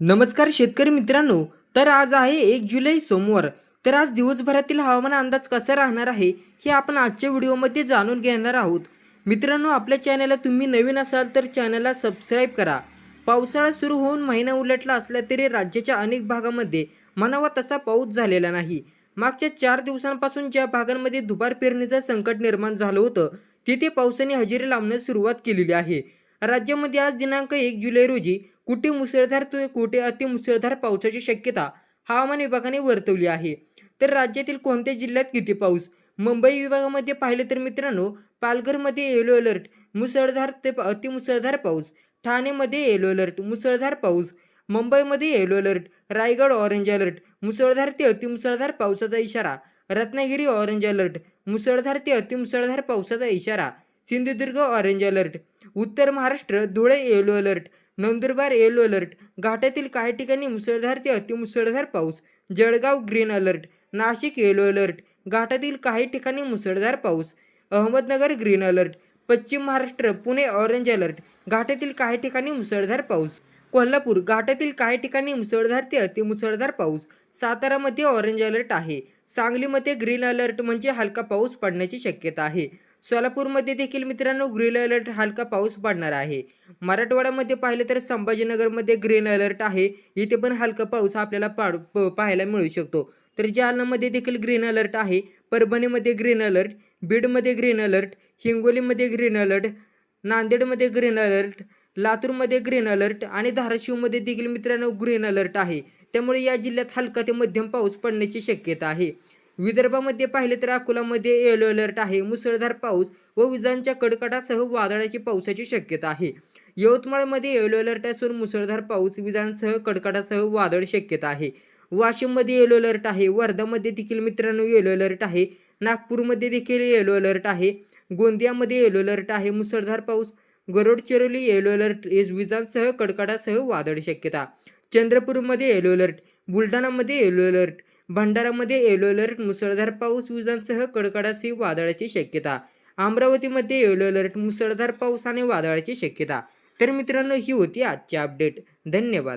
नमस्कार शेतकरी मित्रांनो तर आज आहे एक जुलै सोमवार. तर आज दिवसभरातील हवामान अंदाज कसा राहणार आहे हे आपण आजच्या व्हिडिओमध्ये जाणून घेणार आहोत. मित्रांनो आपल्या चॅनलला तुम्ही नवीन असाल तर चॅनलला सबस्क्राईब करा. पावसाळा सुरू होऊन महिना उलटला असला तरी राज्याच्या अनेक भागामध्ये म्हणावा तसा पाऊस झालेला नाही. मागच्या चार दिवसांपासून ज्या भागांमध्ये दुबार पेरणीचं संकट निर्माण झालं होतं तिथे पावसाने हजेरी लावण्यास सुरुवात केलेली आहे. राज्यामध्ये आज दिनांक एक जुलै रोजी कुठे मुसळधार तर कुठे अतिमुसळधार पावसाची शक्यता हवामान विभागाने वर्तवली आहे. तर राज्यातील कोणत्या जिल्ह्यात किती पाऊस? मुंबई विभागामध्ये पाहिलं तर मित्रांनो पालघरमध्ये येलो अलर्ट मुसळधार ते अतिमुसळधार पाऊस ठाणेमध्ये येलो अलर्ट मुसळधार पाऊस मुंबईमध्ये yellow alert Raigad orange alert मुसळधार ते अतिमुसळधार पावसाचा इशारा रत्नागिरी ऑरेंज अलर्ट मुसळधार ते अतिमुसळधार पावसाचा इशारा सिंधुदुर्ग ऑरेंज अलर्ट उत्तर Maharashtra Dhule yellow alert Nandurbar yellow alert. घाटातील काही ठिकाणी मुसळधार ते अतिमुसळधार पाऊस. Jalgaon green alert. Nashik yellow alert. घाटातील काही ठिकाणी मुसळधार पाऊस. Ahmednagar green alert. पश्चिम महाराष्ट्र पुणे ऑरेंज अलर्ट. घाटातील काही ठिकाणी मुसळधार पाऊस. कोल्हापूर घाटातील काही ठिकाणी मुसळधार ते अतिमुसळधार पाऊस. सातारामध्ये ऑरेंज अलर्ट आहे. सांगलीमध्ये ग्रीन अलर्ट म्हणजे हलका पाऊस पडण्याची शक्यता आहे. सोलापूरमध्ये देखील मित्रांनो ग्रीन अलर्ट हलका पाऊस पडणार आहे. मराठवाड्यामध्ये पाहिलं तर संभाजीनगरमध्ये ग्रीन अलर्ट आहे. इथे पण हलका पाऊस आपल्याला पाड प- पाहायला मिळू शकतो. तर जालनामध्ये देखील ग्रीन अलर्ट आहे. परभणीमध्ये ग्रीन अलर्ट बीडमध्ये ग्रीन अलर्ट हिंगोलीमध्ये ग्रीन अलर्ट नांदेडमध्ये ग्रीन अलर्ट लातूरमध्ये ग्रीन अलर्ट आणि धाराशिवमध्ये देखील मित्रांनो ग्रीन अलर्ट आहे. त्यामुळे या जिल्ह्यात हलका ते मध्यम पाऊस पडण्याची शक्यता आहे. विदर्भामध्ये पाहिले तर अकोलामध्ये येलो अलर्ट आहे. मुसळधार पाऊस व विजांच्या कडकडासह वादळाची पावसाची शक्यता आहे. यवतमाळमध्ये येलो अलर्ट असून मुसळधार पाऊस विजांसह कडकडासह वादळ शक्यता आहे. वाशिममध्ये येलो अलर्ट आहे. वर्धामध्ये देखील मित्रांनो येलो अलर्ट आहे. नागपूरमध्ये देखील येलो अलर्ट आहे. गोंदियामध्ये येलो अलर्ट आहे. मुसळधार पाऊस गरोडचिरोली येलो अलर्ट विजांसह कडकडासह वादळ शक्यता. चंद्रपूरमध्ये येलो अलर्ट बुलढाणामध्ये येलो अलर्ट भंडारामध्ये येलो अलर्ट मुसळधार पाऊस विजांसह कडकडासह वादळाची शक्यता. अमरावतीमध्ये येलो अलर्ट मुसळधार पाऊस आणि वादळाची शक्यता. तर मित्रांनो ही होती आजची अपडेट धन्यवाद.